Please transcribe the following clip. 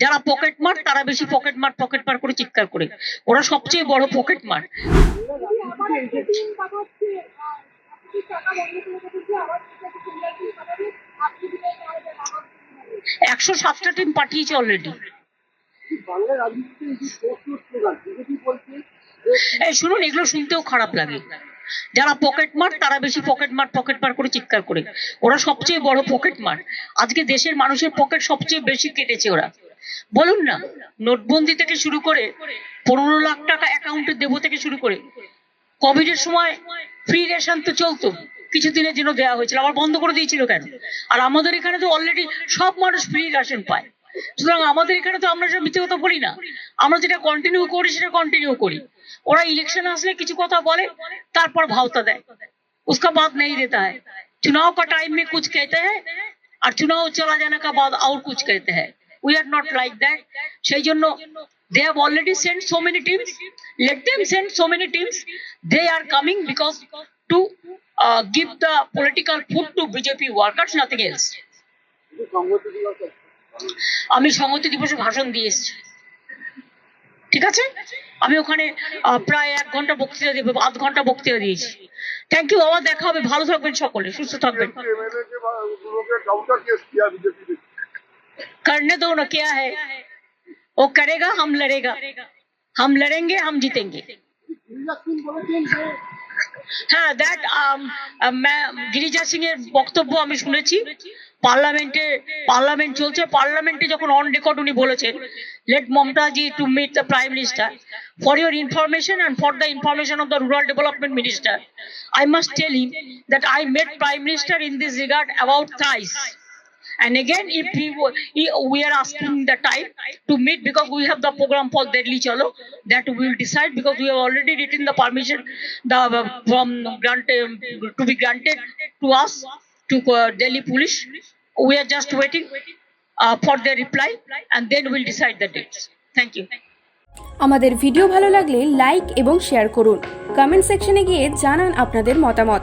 যারা পকেট মার, তারা বেশি পকেট মার পকেট মার করে চিৎকার করে। ওরা সবচেয়ে বড় পকেট মার। একশো সাতটা টিম পাঠিয়েছে অলরেডি এই শুনুন, এগুলো শুনতেও খারাপ লাগে। যারা পকেট মার, তারা বেশি পকেট মার পকেট মার করে চিৎকার করে। ওরা সবচেয়ে বড় পকেট মার। আজকে দেশের মানুষের পকেট সবচেয়ে বেশি কেটেছে ওরা। বলুন না নোটবন্দি থেকে শুরু করে পনেরো লাখ টাকা অ্যাকাউন্টে দেবো থেকে শুরু করে কোভিড এর সময় ফ্রি রেশন তো চলতো কিছুদিনের জন্য দেওয়া হয়েছিল আবার বন্ধ করে দিয়েছিল কেন আর আমাদের এখানে তো অলরেডি সব মানুষ ফ্রি রেশন পায় সুতরাং আমাদের এখানে তো আমরা সব মিথ্যে কথা বলি না আমরা যেটা কন্টিনিউ করি সেটা কন্টিনিউ করি ওরা ইলেকশন আসলে কিছু কথা বলে তারপর ভাওতা দেয় उसका बात नहीं देता है चुनाव का टाइम में कुछ कहते हैं और चुनाव चला जाने का बाद और कुछ कहते हैं we are not like that সেই জন্য they have already sent so many teams let them send so many teams they are coming because to uh, give the political food to bjp workers nothing else আমি সংহতি দিবসে ভাষণ দিয়ে এসেছি ঠিক আছে আমি ওখানে প্রায় এক ঘণ্টা বক্তৃতা দেবো আধ ঘণ্টা বক্তৃতা দিয়েছি থ্যাংক ইউ আবার দেখা হবে ভালো থাকবেন সকলে সুস্থ থাকবেন करने दो ना क्या है वो करेगा हम लड़ेगा हम लड़ेंगे हम जीतेंगे গিরিজা সিং বলেছেন যে হ্যাঁ দ্যাট গিরিজা সিং এর বক্তব্য আমি শুনেছি পার্লামেন্টে পার্লামেন্ট চলছে পার্লামেন্টে যখন অন রেকর্ড উনি বলেছেন let Mamataji to meet the prime minister for your information and for the information of the rural development minister I must tell him that I met prime minister in this regard about thrice And again, if he, wa- he, we are asking the time to meet because we have the program for Delhi Chalo that we will decide because we have already written the permission the uh, from granted to be granted to us to uh, Delhi Police. We are just waiting uh, for their reply and then we'll decide the dates. Thank you. আমাদের video ভালো লাগলে like এবং share করুন comment সেকশনে গিয়ে জানান আপনাদের মতামত